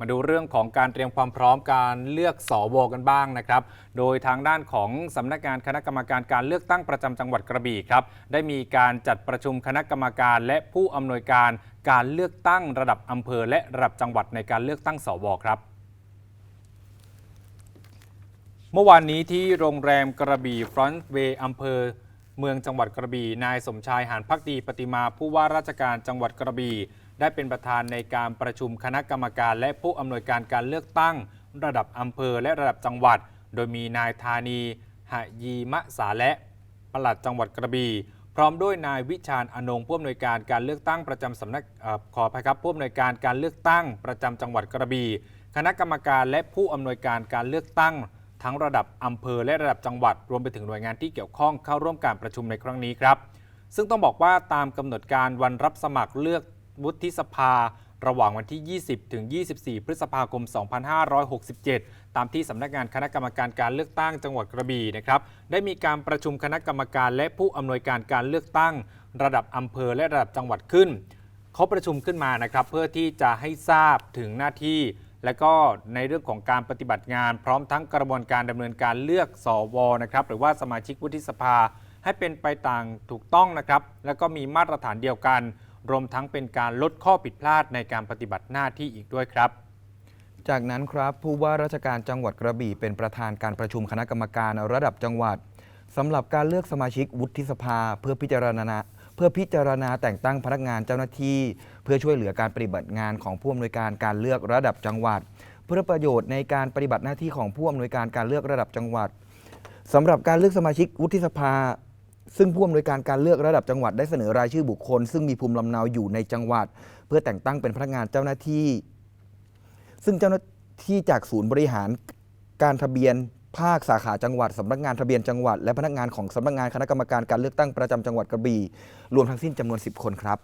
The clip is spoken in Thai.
มาดูเรื่องของการเตรียมความพร้อมการเลือกสวกันบ้างนะครับ โดยทางด้านของสำนักงานคณะกรรมการการเลือกตั้งประจำจังหวัดกระบี่ครับ ได้มีการจัดประชุมคณะกรรมการและผู้อำนวยการการเลือกตั้งระดับอำเภอและระดับจังหวัดในการเลือกตั้งสวครับเมื่อวานนี้ที่โรงแรมกระบี่ฟรอนต์เวย์อำเภอเมืองจังหวัดกระบี่นายสมชายหานพักดีปฏิมาผู้ว่าราชการจังหวัดกระบี่ ได้เป็นประธานในการประชุมคณะกรรมการ และผู้อำนวยการการเลือกตั้ง ระดับอำเภอและระดับจังหวัด โดยมีนายธานีหยีมะสาและปลัดจังหวัดกระบี่พร้อมด้วยนายวิชาญอนงผู้อำนวยการการเลือกตั้งประจำสำนักอขออภัยครับผู้อำนวยการการเลือกตั้งประจำจังหวัดกระบี่คณะกรรมการและผู้อำนวยการการเลือกตั้ง ทั้งระดับอำเภอและระดับจังหวัด รวมไปถึงหน่วยงานที่เกี่ยวข้องเข้าร่วมการประชุมในครั้งนี้ครับ ซึ่งต้องบอกว่าตามกำหนดการวันรับสมัครเลือก วุฒิสภา ระหว่างวันที่ 20 ถึง 24 พฤษภาคม 2567 ตามที่สำนักงานคณะกรรมการการเลือกตั้งจังหวัดกระบี่นะครับ ได้มีการประชุมคณะกรรมการและผู้อำนวยการการเลือกตั้ง ระดับอำเภอและระดับจังหวัดขึ้นเขาประชุมขึ้นมานะครับ เพื่อที่จะให้ทราบถึงหน้าที่และก็ในเรื่องของการปฏิบัติงาน พร้อมทั้งกระบวนการดำเนินการเลือกสวนะครับหรือว่าสมาชิกวุฒิสภาให้เป็นไปต่างถูกต้องนะครับ แล้วก็มีมาตรฐานเดียวกัน รวมทั้งเป็นการลดข้อผิดพลาดในการปฏิบัติหน้าที่อีกด้วยครับ จากนั้นครับผู้ว่าราชการจังหวัดกระบี่เป็นประธานการประชุมคณะกรรมการระดับจังหวัดสำหรับการเลือกสมาชิกวุฒิสภาเพื่อพิจารณาเพื่อพิจารณาแต่งตั้งพนักงานเจ้าหน้าที่ เพื่อช่วยเหลือการปฏิบัติงานของผู้อำนวยการการเลือกระดับจังหวัด เพื่อประโยชน์ในการปฏิบัติหน้าที่ของผู้อำนวยการการเลือกระดับจังหวัดสำหรับการเลือกสมาชิกวุฒิสภา ซึ่งผู้อำนวยการการเลือกระดับจังหวัดได้เสนอรายชื่อบุคคล ซึ่งมีภูมิลำเนาอยู่ในจังหวัด เพื่อแต่งตั้งเป็นพนักงานเจ้าหน้าที่ ซึ่งเจ้าหน้าที่จากศูนย์บริหารการทะเบียนภาคสาขาจังหวัดสำนักงานทะเบียนจังหวัด และพนักงานของสำนักงานคณะกรรมการการเลือกตั้งประจำจังหวัดกระบี่รวมทั้งสิ้นจำนวน 10 คนครับ